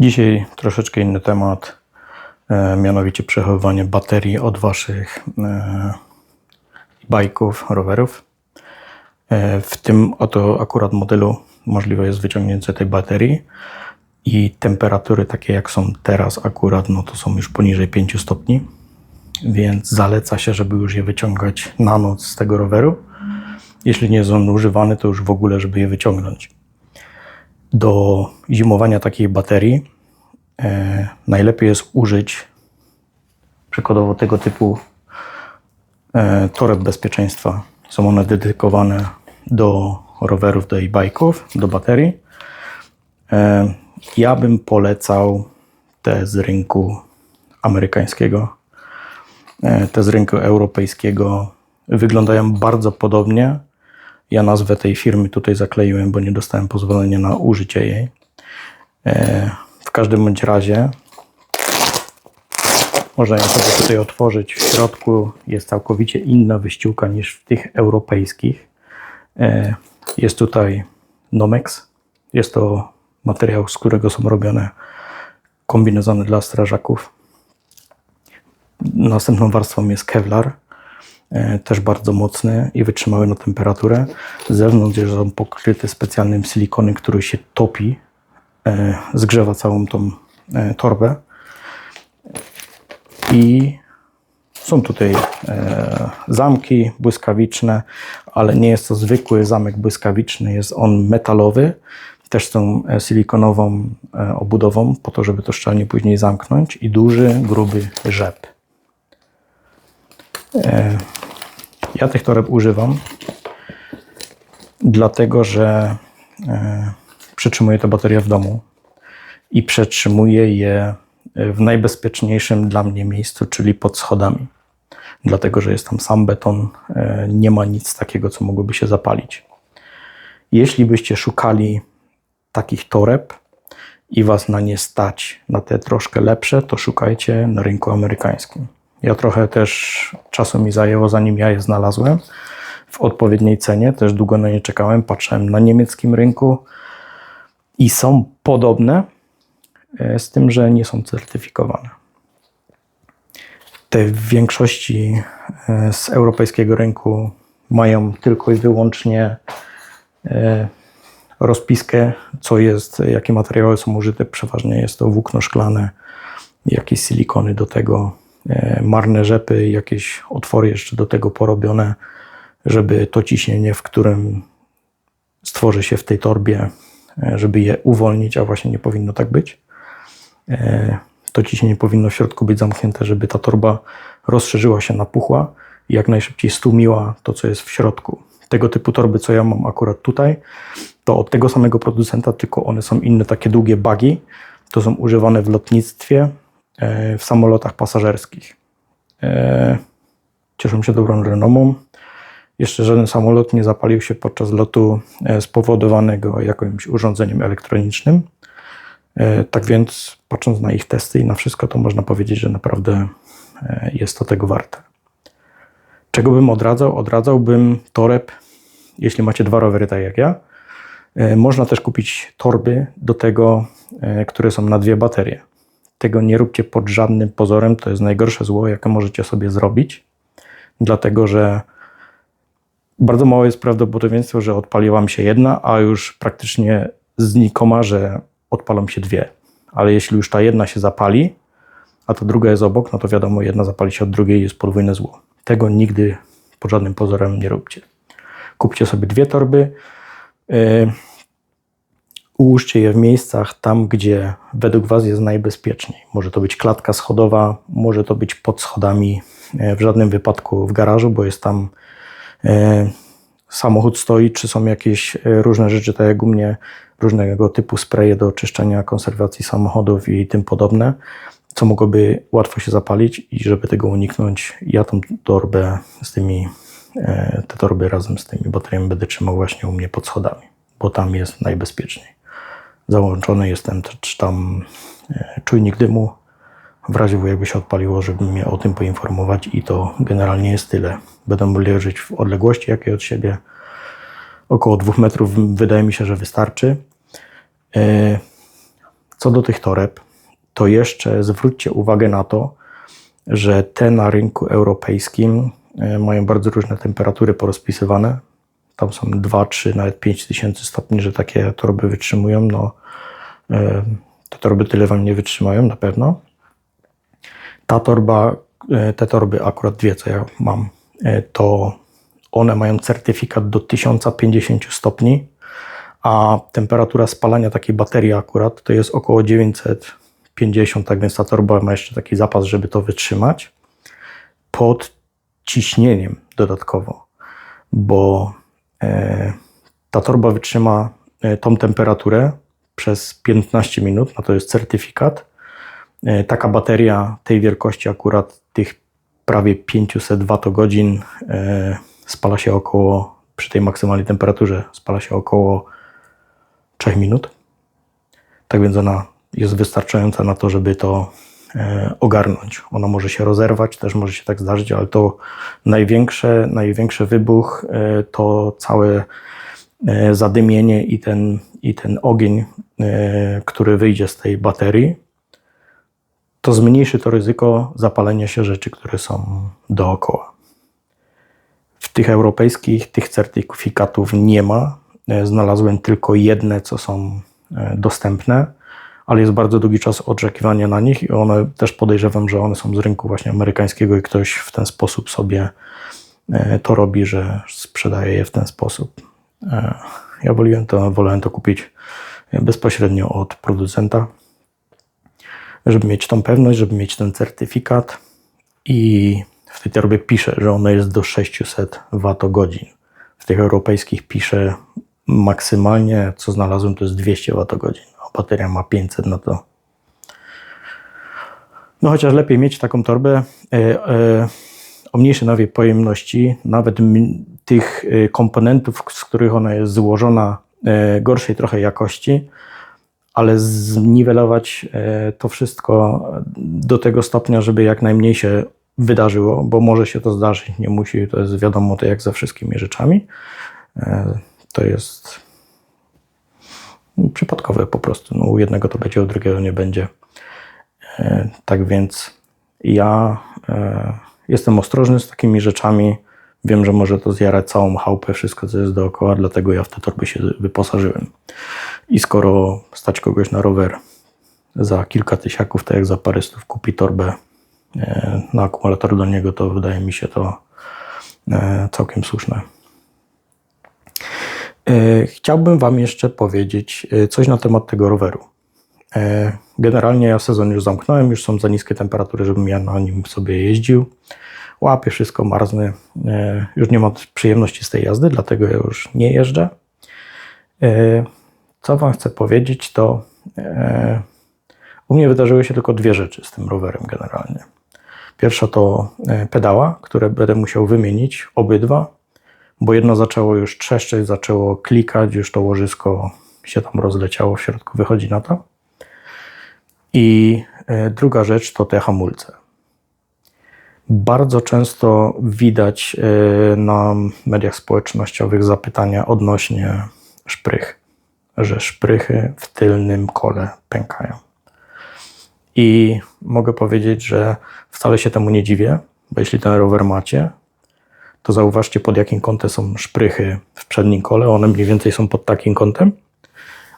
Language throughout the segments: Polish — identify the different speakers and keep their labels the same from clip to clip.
Speaker 1: Dzisiaj troszeczkę inny temat, e, mianowicie przechowywanie baterii od Waszych e, bajków, rowerów. E, w tym oto akurat modelu możliwe jest wyciągnięcie tej baterii i temperatury takie jak są teraz akurat, no to są już poniżej 5 stopni, więc zaleca się, żeby już je wyciągać na noc z tego roweru. Jeśli nie są używane, to już w ogóle, żeby je wyciągnąć do zimowania takiej baterii e, najlepiej jest użyć przykładowo tego typu e, toreb bezpieczeństwa. Są one dedykowane do rowerów, do e-bike'ów, do baterii. E, ja bym polecał te z rynku amerykańskiego. E, te z rynku europejskiego wyglądają bardzo podobnie. Ja nazwę tej firmy tutaj zakleiłem, bo nie dostałem pozwolenia na użycie jej. E, W każdym bądź razie można ją sobie tutaj otworzyć. W środku jest całkowicie inna wyściółka niż w tych europejskich. E, Jest tutaj Nomex. Jest to materiał, z którego są robione kombinezony dla strażaków. Następną warstwą jest Kevlar, też bardzo mocny i wytrzymały na temperaturę. Z zewnątrz jest on pokryty specjalnym silikonem, który się topi, e, zgrzewa całą tą e, torbę. I są tutaj e, zamki błyskawiczne, ale nie jest to zwykły zamek błyskawiczny, jest on metalowy, też tą e, silikonową e, obudową, po to, żeby to szczelnie później zamknąć i duży, gruby rzep. Ja tych toreb używam, dlatego że e, przetrzymuję te baterie w domu i przetrzymuję je w najbezpieczniejszym dla mnie miejscu, czyli pod schodami. Dlatego, że jest tam sam beton, e, nie ma nic takiego, co mogłoby się zapalić. Jeśli byście szukali takich toreb i was na nie stać, na te troszkę lepsze, to szukajcie na rynku amerykańskim. Ja trochę też czasu mi zajęło, zanim ja je znalazłem w odpowiedniej cenie. Też długo na nie czekałem. Patrzyłem na niemieckim rynku i są podobne, e, z tym, że nie są certyfikowane. Te w większości e, z europejskiego rynku mają tylko i wyłącznie e, rozpiskę, co jest, jakie materiały są użyte. Przeważnie jest to włókno szklane, jakieś silikony do tego, marne rzepy, jakieś otwory jeszcze do tego porobione, żeby to ciśnienie, w którym stworzy się w tej torbie, e, żeby je uwolnić, a właśnie nie powinno tak być. E, To ciśnienie powinno w środku być zamknięte, żeby ta torba rozszerzyła się, napuchła i jak najszybciej stłumiła to, co jest w środku. Tego typu torby, co ja mam akurat tutaj, to od tego samego producenta, tylko one są inne, takie długie bagi. To są używane w lotnictwie, e, w samolotach pasażerskich. E, Cieszą się dobrą renomą. Jeszcze żaden samolot nie zapalił się podczas lotu e, spowodowanego jakimś urządzeniem elektronicznym. E, Tak więc, patrząc na ich testy i na wszystko, to można powiedzieć, że naprawdę e, jest to tego warte. Czego bym odradzał? Odradzałbym toreb, jeśli macie dwa rowery, tak jak ja. E, Można też kupić torby do tego, e, które są na dwie baterie. Tego nie róbcie pod żadnym pozorem, to jest najgorsze zło, jakie możecie sobie zrobić, dlatego że bardzo mało jest prawdopodobieństwo, że odpali Wam się jedna, a już praktycznie znikoma, że odpalą się dwie. Ale jeśli już ta jedna się zapali, a ta druga jest obok, no to wiadomo, jedna zapali się od drugiej jest podwójne zło. Tego nigdy pod żadnym pozorem nie róbcie. Kupcie sobie dwie torby, yy, ułóżcie je w miejscach tam, gdzie według Was jest najbezpieczniej. Może to być klatka schodowa, może to być pod schodami, yy, w żadnym wypadku w garażu, bo jest tam e, samochód stoi, czy są jakieś e, różne rzeczy, tak jak u mnie, różnego typu spreje do oczyszczania, konserwacji samochodów i tym podobne, co mogłoby łatwo się zapalić i żeby tego uniknąć, ja tą torbę z tymi, e, te torby razem z tymi bateriami będę trzymał właśnie u mnie pod schodami, bo tam jest najbezpieczniej. Załączony jest ten też tam e, czujnik dymu, w razie jakby się odpaliło, żeby mnie o tym poinformować i to generalnie jest tyle. Będą leżeć w odległości jakiej od siebie. Około dwóch metrów wydaje mi się, że wystarczy. E, Co do tych toreb, to jeszcze zwróćcie uwagę na to, że te na rynku europejskim e, mają bardzo różne temperatury porozpisywane. Tam są 2, 3, nawet 5 tysięcy stopni, że takie torby wytrzymują. No, e, te torby tyle wam nie wytrzymają na pewno. Ta torba, e, te torby, akurat dwie, co ja mam, to one mają certyfikat do 1050 stopni, a temperatura spalania takiej baterii akurat to jest około 950, tak więc ta torba ma jeszcze taki zapas, żeby to wytrzymać pod ciśnieniem dodatkowo, bo e, ta torba wytrzyma e, tą temperaturę przez 15 minut, no to jest certyfikat. E, taka bateria tej wielkości akurat tych prawie 500 Wh spala się około, przy tej maksymalnej temperaturze, spala się około 3 minut. Tak więc ona jest wystarczająca na to, żeby to e, ogarnąć. Ona może się rozerwać, też może się tak zdarzyć, ale to największe, największy wybuch e, to całe e, zadymienie i ten, i ten ogień, który wyjdzie z tej baterii, to zmniejszy to ryzyko zapalenia się rzeczy, które są dookoła. W tych europejskich tych certyfikatów nie ma. E, znalazłem tylko jedne, co są e, dostępne, ale jest bardzo długi czas oczekiwania na nich i one też podejrzewam, że one są z rynku właśnie amerykańskiego i ktoś w ten sposób sobie e, to robi, że sprzedaje je w ten sposób. Ja woliłem to, wolałem to kupić bezpośrednio od producenta, żeby mieć tą pewność, żeby mieć ten certyfikat i w tej torbie pisze, że ona jest do 600 Wh. W tych europejskich pisze maksymalnie, co znalazłem, to jest 200 Wh. Bateria ma 500, no to no chociaż lepiej mieć taką torbę e, e, o mniejszej nawie pojemności, nawet tych e, komponentów, z których ona jest złożona, e, gorszej trochę jakości, ale zniwelować e, to wszystko do tego stopnia, żeby jak najmniej się wydarzyło, bo może się to zdarzyć, nie musi, to jest wiadomo, to jak ze wszystkimi rzeczami. E, to jest przypadkowe po prostu. No, u jednego to będzie, u drugiego nie będzie. E, tak więc ja e, jestem ostrożny z takimi rzeczami. Wiem, że może to zjarać całą chałupę, wszystko co jest dookoła, dlatego ja w te torby się wyposażyłem. I skoro stać kogoś na rower za kilka tysiaków, tak jak za parę stów kupi torbę E, na akumulator do niego, to wydaje mi się to całkiem słuszne. E, chciałbym Wam jeszcze powiedzieć coś na temat tego roweru. Generalnie ja sezon już zamknąłem, już są za niskie temperatury, żebym ja na nim sobie jeździł. Łapię wszystko, marzny. Już nie mam przyjemności z tej jazdy, dlatego ja już nie jeżdżę. Co Wam chcę powiedzieć, to u mnie wydarzyły się tylko dwie rzeczy z tym rowerem generalnie. Pierwsza to e, pedała, które będę musiał wymienić, obydwa, bo jedno zaczęło już trzeszczeć, zaczęło klikać, już to łożysko się tam rozleciało w środku, wychodzi na to. I e, druga rzecz to te hamulce. Bardzo często widać e, na mediach społecznościowych zapytania odnośnie szprych, że szprychy w tylnym kole pękają. I mogę powiedzieć, że wcale się temu nie dziwię, bo jeśli ten rower macie, to zauważcie pod jakim kątem są szprychy w przednim kole. One mniej więcej są pod takim kątem,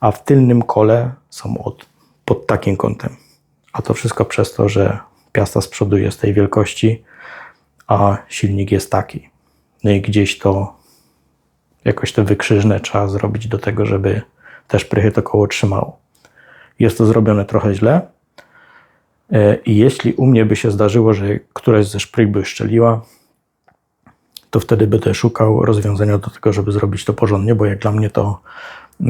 Speaker 1: a w tylnym kole są od, pod takim kątem. A to wszystko przez to, że piasta z przodu jest tej wielkości, a silnik jest taki. No i gdzieś to jakoś te wykrzyżne trzeba zrobić do tego, żeby te szprychy to koło trzymało. Jest to zrobione trochę źle, E, I jeśli u mnie by się zdarzyło, że któraś ze szprych by szczeliła, to wtedy będę szukał rozwiązania do tego, żeby zrobić to porządnie, bo jak dla mnie to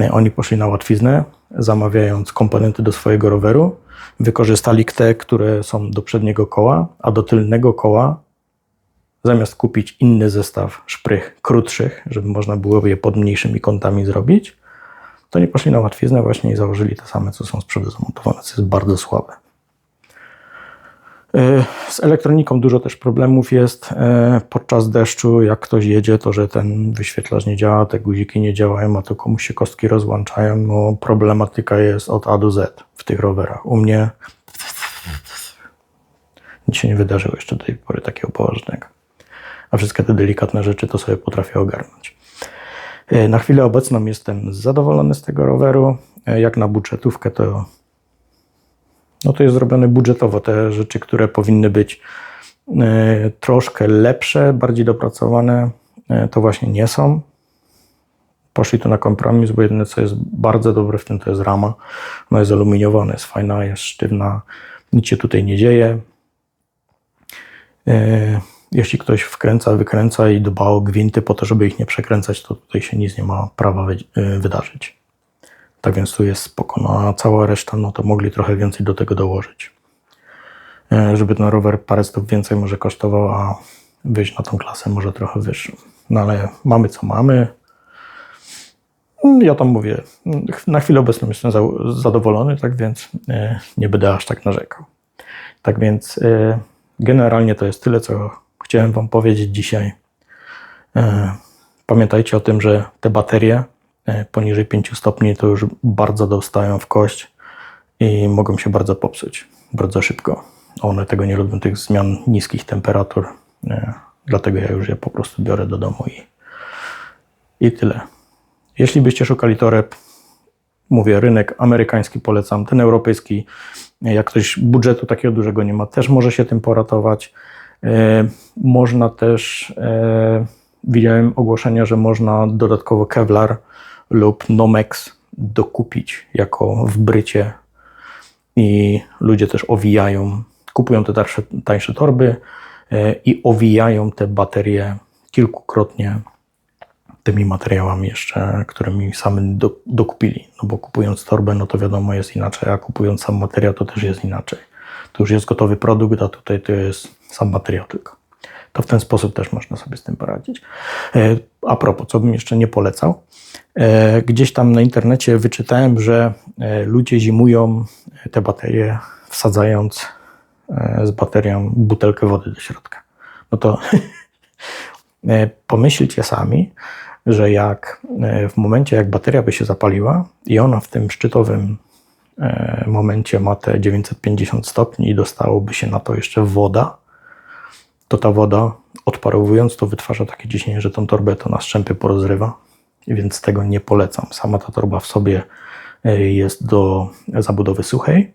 Speaker 1: e, oni poszli na łatwiznę, zamawiając komponenty do swojego roweru, wykorzystali te, które są do przedniego koła, a do tylnego koła zamiast kupić inny zestaw szprych krótszych, żeby można było je pod mniejszymi kątami zrobić, to nie poszli na łatwiznę właśnie i założyli te same, co są z przodu zamontowane, co jest bardzo słabe. Z elektroniką dużo też problemów jest e, podczas deszczu. Jak ktoś jedzie, to że ten wyświetlacz nie działa, te guziki nie działają, a to komuś się kostki rozłączają. No, problematyka jest od A do Z w tych rowerach. U mnie nic się nie wydarzyło jeszcze do tej pory takiego poważnego. A wszystkie te delikatne rzeczy to sobie potrafię ogarnąć. E, Na chwilę obecną jestem zadowolony z tego roweru. E, Jak na budżetówkę to no to jest zrobione budżetowo. Te rzeczy, które powinny być e, troszkę lepsze, bardziej dopracowane, e, to właśnie nie są. Poszli tu na kompromis, bo jedyne co jest bardzo dobre w tym to jest rama. Ona jest aluminiowana, jest fajna, jest sztywna, nic się tutaj nie dzieje. E, Jeśli ktoś wkręca, wykręca i dba o gwinty po to, żeby ich nie przekręcać, to tutaj się nic nie ma prawa wy- wydarzyć. Tak więc tu jest spoko. No, a cała reszta, no to mogli trochę więcej do tego dołożyć. E, Żeby ten rower parę stóp więcej może kosztował, a wyjść na tą klasę może trochę wyższą. No ale mamy co mamy. Ja tam mówię, na chwilę obecną jestem za- zadowolony, tak więc e, nie będę aż tak narzekał. Tak więc e, generalnie to jest tyle, co chciałem Wam powiedzieć dzisiaj. Pamiętajcie o tym, że te baterie poniżej 5 stopni to już bardzo dostają w kość i mogą się bardzo popsuć bardzo szybko. One tego nie lubią, tych zmian niskich temperatur. e, Dlatego ja już je po prostu biorę do domu i, i tyle. Jeśli byście szukali toreb, mówię, rynek amerykański polecam, ten europejski, jak ktoś budżetu takiego dużego nie ma, też może się tym poratować. E, Można też, e, widziałem ogłoszenia, że można dodatkowo Kevlar lub Nomex dokupić jako w brycie i ludzie też owijają, kupują te tańsze, tańsze torby e, i owijają te baterie kilkukrotnie tymi materiałami jeszcze, którymi sami do, dokupili. No bo kupując torbę, no to wiadomo jest inaczej, a kupując sam materiał, to też jest inaczej. To już jest gotowy produkt, a tutaj to jest sam materiał tylko. To w ten sposób też można sobie z tym poradzić. E, A propos, co bym jeszcze nie polecał, e, gdzieś tam na internecie wyczytałem, że e, ludzie zimują te baterie wsadzając e, z baterią butelkę wody do środka. No to E, pomyślcie sami, że jak e, w momencie, jak bateria by się zapaliła i ona w tym szczytowym e, momencie ma te 950 stopni i dostałoby się na to jeszcze woda, to ta woda odparowując to wytwarza takie ciśnienie, że tą torbę to na strzępy porozrywa, więc tego nie polecam. Sama ta torba w sobie e, jest do zabudowy suchej.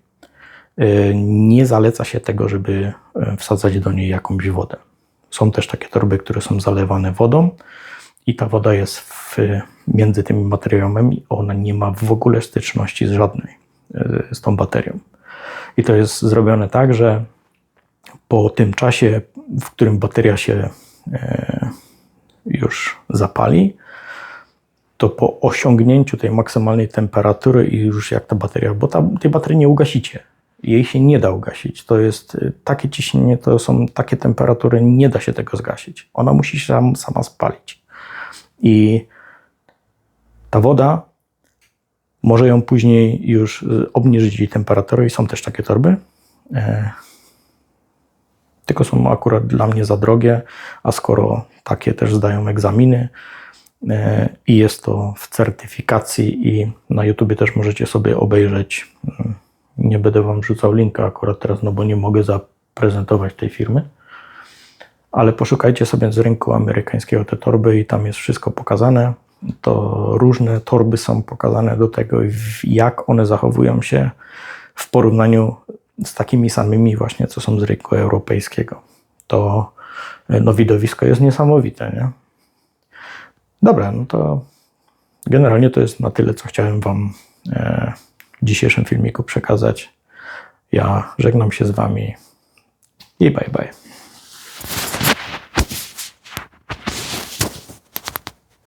Speaker 1: E, Nie zaleca się tego, żeby e, wsadzać do niej jakąś wodę. Są też takie torby, które są zalewane wodą i ta woda jest w, między tymi materiałami. Ona nie ma w ogóle styczności z żadnej z tą baterią. I to jest zrobione tak, że po tym czasie, w którym bateria się e, już zapali, to po osiągnięciu tej maksymalnej temperatury i już jak ta bateria, bo ta, tej baterii nie ugasicie. Jej się nie da ugasić. To jest y, takie ciśnienie, to są takie temperatury, nie da się tego zgasić. Ona musi się sam, sama spalić. I ta woda może ją później już y, obniżyć jej temperaturę i są też takie torby. E, tylko są akurat dla mnie za drogie, a skoro takie też zdają egzaminy e, i jest to w certyfikacji i na YouTubie też możecie sobie obejrzeć. mm, Nie będę Wam wrzucał linka akurat teraz, no bo nie mogę zaprezentować tej firmy, ale poszukajcie sobie z rynku amerykańskiego te torby i tam jest wszystko pokazane. To różne torby są pokazane do tego, jak one zachowują się w porównaniu z takimi samymi właśnie, co są z rynku europejskiego. To e, no, widowisko jest niesamowite, nie? Dobra, no to generalnie to jest na tyle, co chciałem Wam e, w dzisiejszym filmiku przekazać. Ja żegnam się z Wami i bye bye.